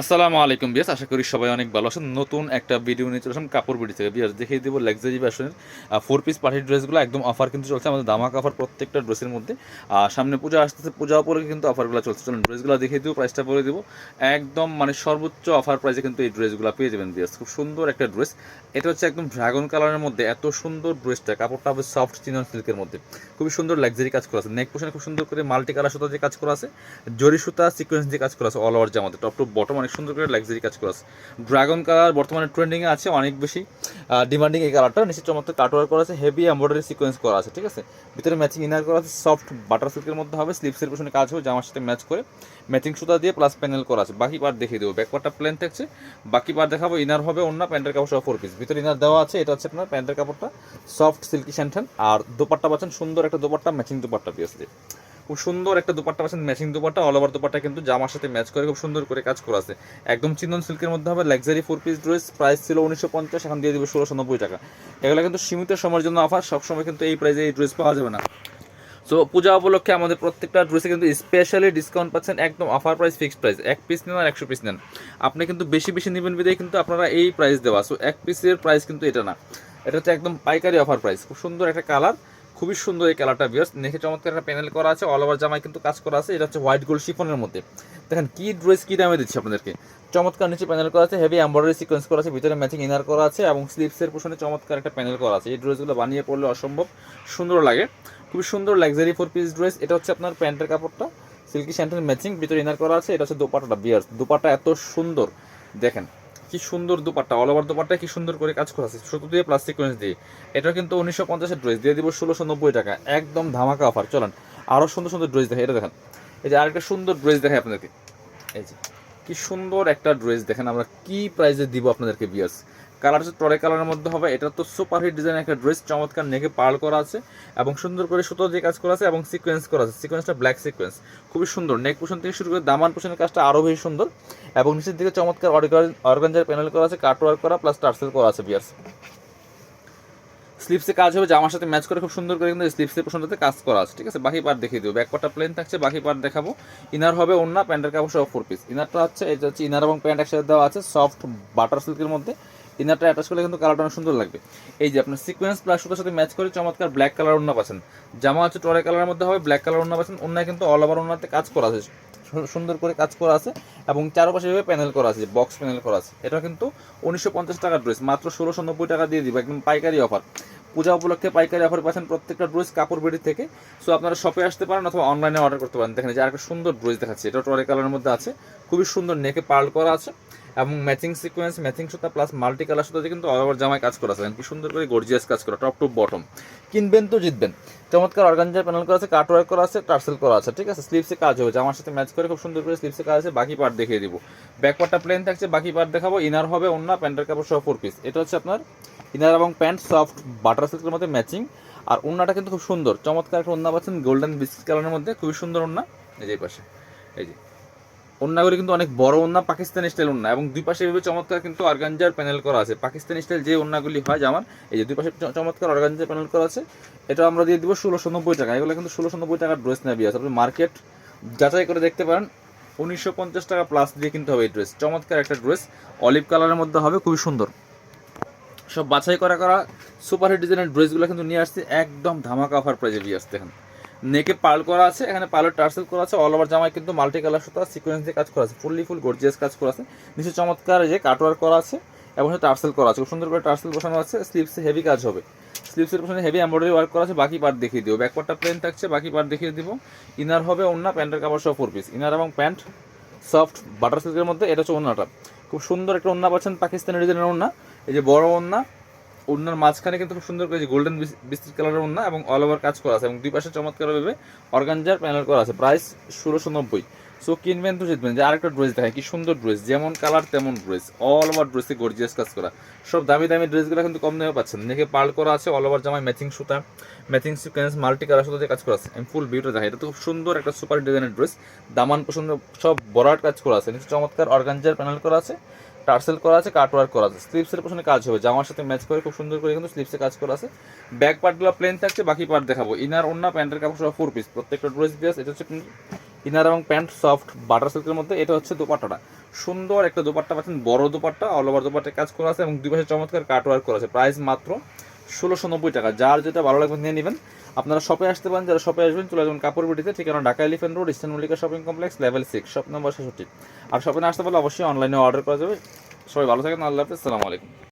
আসসালামু আলাইকুম বিয়াস আশা করি সবাই অনেক ভালো আছেন। নতুন একটা ভিডিও নিয়ে চলে কাপড় বিডি থেকে। বিয়াস দেখিয়ে দেবো লাক্সারি ভার্সনের ফোর পিস পার্টির ড্রেসগুলো একদম অফার কিন্তু চলছে আমাদের দামাক অফার প্রত্যেকটা ড্রেসের মধ্যে। আর সামনে পূজা আসতেছে, পূজা পরে কিন্তু অফারগুলো চলছে। চলুন ড্রেসগুলো দেখিয়ে দেবো প্রাইসটা বলে দেবো। একদম মানে সর্বোচ্চ অফার প্রাইসে কিন্তু এই ড্রেসগুলো পেয়ে যাবেন বিয়াস খুব সুন্দর একটা ড্রেস এটা হচ্ছে একদম ড্রাগন কালারের মধ্যে এত সুন্দর ড্রেসটা কাপড়টা হবে সফট চিনন সিল্কের মধ্যে। খুবই সুন্দর লাক্সারি কাজ করা আছে। নেক পোশনে খুব সুন্দর করে মাল্টি কালার সুতা দিয়ে কাজ করা আছে জরি সুতা সিকোয়েন্স দিয়ে কাজ করা আছে অল ওভার জামাতে টপ টু বটম অনেক সুন্দর করে লাক্সারি কাজ করা আছে। ড্রাগন কালার বর্তমানে ট্রেন্ডিংয়ে আছে, অনেক বেশি ডিমান্ডিং এই কালারটা নিচে চমৎকার কাটওয়ার করা আছে হেভি এমব্রয়ডারি সিকোয়েন্স করা আছে, ঠিক আছে? ভিতরে ম্যাচিং ইনার করা আছে সফট বাটার সিল্কের মধ্যে হবে স্লিপসের পেছনে কাজ হবে, জামার সাথে ম্যাচ করে ম্যাচিং সুতা দিয়ে প্লাস প্যানেল করা আছে। বাকি পার্ট দেখিয়ে দেবো। ব্যাক পার্টটা প্লেন থাকছে। বাকি পার্ট দেখাবো ইনার হবে অন্য প্যান্টের কাপড় সহ ফোর পিস ভিতরে ইনার দেওয়া আছে, এটা হচ্ছে আপনার প্যান্টের কাপড়টা সফট সিল্কি স্যান্টান আর দোপাট্টা পাচ্ছেন, সুন্দর একটা দোপাট্টা ম্যাচিং দোপাট্টা পেয়েছে খুব সুন্দর একটা দুপাট্টা পাচ্ছেন matching dupatta all over dupatta কিন্তু জামার সাথে ম্যাচ করে খুব সুন্দর করে কাজ করা আছে। একদম চিন্দন সিল্কের মধ্যে হবে luxury four piece dress price ছিল উনিশশো পঞ্চাশ, এখন দিয়ে দেবে ষোলোশো নব্বই টাকা। এগুলো কিন্তু সীমিত সময়ের জন্য অফার সবসময় কিন্তু এই প্রাইসে এই ড্রেস পাওয়া যাবে না। সো পূজা উপলক্ষে আমাদের প্রত্যেকটা ড্রেসে কিন্তু স্পেশালি ডিসকাউন্ট পাচ্ছেন, একদম অফার প্রাইস ফিক্সড প্রাইস এক পিস নেন আর একশো পিস নেন। আপনি কিন্তু বেশি বেশি নেবেন বিদায় কিন্তু আপনারা এই প্রাইস দেওয়া। সো এক পিসের প্রাইস কিন্তু এটা না। এটা হচ্ছে একদম পাইকারি অফার প্রাইস খুব সুন্দর একটা কালার খুবই সুন্দর এই কালারটা বিয়ার্স নেখে চমৎকার একটা প্যানেল করা আছে অল ওভার জামায় কিন্তু কাজ করা আছে। এটা হচ্ছে হোয়াইট গোল্ড শিফনের মধ্যে। দেখেন কি ড্রেস কি দামে দিচ্ছি আপনাদেরকে? চমৎকার নিচে প্যানেল করা আছে হেভি এমব্রয়ডারি সিকোয়েন্স করা আছে, ভিতরে ম্যাচিং ইনার করা আছে এবং স্লিপসের পোষণে চমৎকার একটা প্যানেল করা আছে। এই ড্রেসগুলো বানিয়ে পড়লে অসম্ভব সুন্দর লাগে। খুবই সুন্দর লাক্সারি ফোর পিস ড্রেস এটা হচ্ছে আপনার প্যান্টের কাপড়টা সিল্কি স্যান্টেল ম্যাচিং ভিতরে ইনার করা আছে। এটা হচ্ছে দোপাটাটা বিয়ার্স দোপাটা এত সুন্দর। দেখেন কি সুন্দর দুপাট্টা অল ওভার দুপাট্টা কি সুন্দর করে কাজ করা আছে। সুতো দিয়ে প্লাস্টিক কোয়েন্স দিয়ে। এটা কিন্তু উনিশশো পঞ্চাশের ড্রেস দিয়ে দিব ষোলোশো নব্বই টাকা। একদম ধামাকা অফার চলেন। আরও সুন্দর সুন্দর ড্রেস দেখে এটা দেখেন। এই যে আরেকটা সুন্দর ড্রেস দেখে আপনাদেরকে। এই যে, কি সুন্দর একটা ড্রেস দেখেন আমরা কি প্রাইজে দিব আপনাদেরকে বিয়ার্স কালার হচ্ছে টরে কালারের মধ্যে হবে। এটা তো সুপার হিট ডিজাইন একটা ড্রেস, চমৎকার নেকে পার্ল করা আছে এবং সুন্দর করে সুতো দিয়ে কাজ করা আছে এবং সিকোয়েন্স করা আছে। সিকোয়েন্সটা ব্ল্যাক সিকোয়েন্স খুবই সুন্দর। নেক পোষণ থেকে শুরু করে দামান পোষণের কাজটা আরও বেশি সুন্দর এবং নিচের দিকে চমৎকার অর্গানজার প্যানেল করা আছে কাট ওয়ার্ক করা প্লাস টার্সেল করা আছে বিয়ার্স স্লিপসে কাজ হবে, জামার সাথে ম্যাচ করে খুব সুন্দর করে কিন্তু স্লিপসের পোষণটাতে কাজ করা আছে, ঠিক আছে? বাকি পার্ট দেখিয়ে দেবো। ব্যাক পার্টটা প্লেন থাকছে, বাকি পার্ট দেখাবো। ইনার হবে অন্য প্যান্টের কাপড় সহ ফোর পিস ইনারটা হচ্ছে এটা হচ্ছে ইনার এবং প্যান্ট একসাথে দেওয়া আছে সফট বাটার সিল্কের মধ্যে। ইনারটা অ্যাটাচ করলে কিন্তু কালারটা অনেক সুন্দর লাগবে। এই যে আপনার সিকোয়েন্স প্লাস সুতার সাথে ম্যাচ করে চমৎকার ব্ল্যাক কালার অন্য পাচ্ছেন। জামা হচ্ছে টরে কালারের মধ্যে হবে ব্ল্যাক কালার অন্য পাচ্ছেন অন্য কিন্তু অল ওভার অন্যতে কাজ করা আছে। সুন্দর করে কাজ করা আছে এবং চারপাশে এভাবে প্যানেল করা আছে বক্স প্যানেল করা আছে। এটা কিন্তু উনিশশো পঞ্চাশ টাকার ড্রেস মাত্র ষোলোশো নব্বই টাকা দিয়ে দিব, একদম পাইকারি অফার পূজা উপলক্ষে পাইকারি অফার পাচ্ছেন প্রত্যেকটা ড্রেস কাপড় বেড়ি থেকে। সো আপনারা শপে আসতে পারেন অথবা অনলাইনে অর্ডার করতে পারেন। দেখেন যে আরেকটা সুন্দর ড্রেস দেখাচ্ছে, এটা টরে কালারের মধ্যে আছে। খুবই সুন্দর নেকে পার্ল করা আছে। এবং ম্যাচিং সিকোয়েন্স, ম্যাচিং সুতা প্লাস মাল্টি কালার সুতা দিয়ে কিন্তু অল জামায় কাজ করা আছে। কি সুন্দর করে গর্জিয়াস কাজ করা টপ টু বটম কিনবেন তো, জিতবেন। চমৎকার অর্গানজার প্যানেল করা আছে কাট ওয়ার্ক করা আছে টার্সেল করা আছে, ঠিক আছে? স্লিপসে কাজ হবে, জামার সাথে ম্যাচ করে খুব সুন্দর করে স্লিপসে কাজ আছে, বাকি পার্ট দেখিয়ে দিব। ব্যাক পার্টটা প্লেন থাকছে, বাকি পার্ট দেখাবো ইনার হবে অন্য প্যান্টের কাপড় সহ ফোর পিস এটা হচ্ছে আপনার ইনার এবং প্যান্ট সফট বাটার সিল্কের মধ্যে ম্যাচিং আর ওন্নাটা কিন্তু খুব সুন্দর, চমৎকার একটা ওন্না পাচ্ছেন গোল্ডেন বিস্কিট কালারের মধ্যে, খুবই সুন্দর ওন্না এই যে পাশে, এই যে। ওন্নাগুলি কিন্তু অনেক বড় ওন্না পাকিস্তানি স্টাইল ওন্না এবং দুই পাশে এভাবে চমৎকার কিন্তু অর্গানজার প্যানেল করা আছে। পাকিস্তানি স্টাইল যে ওন্নাগুলি হয় জামার এই যে দুই পাশে চমৎকার অর্গানজার প্যানেল করা আছে, এটা আমরা দিয়ে দিব ষোলোশো নব্বই টাকা। এগুলো কিন্তু ষোলোশো নব্বই টাকার ড্রেস নেবে আছে। আপনি মার্কেট যাচাই করে দেখতে পারেন, উনিশশো পঞ্চাশ টাকা প্লাস দিয়ে কিনতে হবে এই ড্রেস চমৎকার একটা ড্রেস অলিভ কালারের মধ্যে হবে, খুবই সুন্দর। সব বাছাই করা করা সুপার হিট ডিজাইনের ড্রেসগুলো কিন্তু নিয়ে আসছে। একদম ধামাকা অফার প্রাইজে দিয়ে আসতে এখন নেকে পাল করা আছে, এখানে পালের টার্সেল করা আছে অল ওভার জামায় কিন্তু মাল্টি কালার সুতা সিকোয়েন্স কাজ করা আছে ফুললি ফুল গর্জিয়াস কাজ করা আছে। নিচে চমৎকার যে কাটওয়ার্ক করা আছে এবং টার্সেল করা আছে, খুব সুন্দর করে টার্সেল বসানো আছে স্লিপসে হেভি কাজ হবে। স্লিপসের পেছনে হেভি এমব্রয়ডারি ওয়ার্ক করা আছে, বাকি পার্ট দেখিয়ে দিব। ব্যাকপার্টটা প্লেন থাকছে, বাকি পার্ট দেখিয়ে দিব। ইনার হবে অন্য প্যান্টের কাপড় সহ ফোর পিস ইনার এবং প্যান্ট সফট বাটার সিল্কের মধ্যে, এটা হচ্ছে ওন্নাটা খুব সুন্দর একটা ওন্না পাচ্ছেন পাকিস্তানি ডিজাইনের ওন্না এই যে বড় ওন্না ওন্নার মাঝখানে কিন্তু খুব সুন্দর করে যে গোল্ডেন বিস্কিট কালারের ওন্না এবং অল ওভার কাজ করা আছে এবং দুই পাশে চমৎকার ভাবে অর্গানজার প্যানেল করা আছে। প্রাইস ষোলোশো নব্বই। সো কিনবেন তো জিতবেন। যে আরেকটা ড্রেস দেখায় কি সুন্দর ড্রেস যেমন কালার তেমন ড্রেস অল ওভার ড্রেসে গর্জিয়াস কাজ করা। সব দামি দামি ড্রেসগুলো কিন্তু কম দামে পাচ্ছেন। দেখে পার্ল করা আছে অল ওভার জামায় ম্যাচিং সুতা ম্যাচিং সিকোয়েন্স মাল্টি কালার সুতা দিয়ে কাজ করা আছে। আমি ফুল ভিউটা দেখাই। এটা তো খুব সুন্দর একটা সুপার ডিজাইনের ড্রেস দামান পছন্দ, সব বড়ার কাজ করা আছে। নিচে চমৎকার অর্গানজার প্যানেল করা আছে। টার্সেল করা আছে, কাট ওয়ার্ক করা আছে। স্লিপসের পেছনে কাজ হবে। জামার সাথে ম্যাচ করে খুব সুন্দর করে কিন্তু স্লিপসে কাজ করা আছে। ব্যাক পার্টগুলো প্লেন থাকছে, বাকি পার্ট দেখাবো। ইনার অন্য প্যান্টের কাপড় সব ফোর পিস প্রত্যেকটা ড্রেস দিয়ে এটা হচ্ছে ইনার এবং প্যান্ট সফট বাটার সিল্কের মধ্যে, এটা হচ্ছে দোপাট্টাটা। সুন্দর একটা দোপাট্টা পাচ্ছেন, বড় দোপাট্টা অল ওভার দোপাট্টায় কাজ করা আছে এবং দুই পাশে চমৎকার কাট ওয়ার্ক করা আছে। প্রাইস মাত্র ষোলোশো নব্বই টাকা। যার যেটা ভালো লাগবে নিয়ে নেবেন। আপনারা শপে আসতে পারেন, যারা শপে আসবেন, চলে যাবেন কাপড় বিটিতে, ঠিকানা Dhaka elephant road, eastern Mallika shopping complex level six shop number ছেষট্টি। আর শপে না আসতে পারলে অবশ্যই অনলাইনে অর্ডার করা যাবে। সবাই ভালো থাকেন, আল্লাহ হাফিজ আলাইকুম।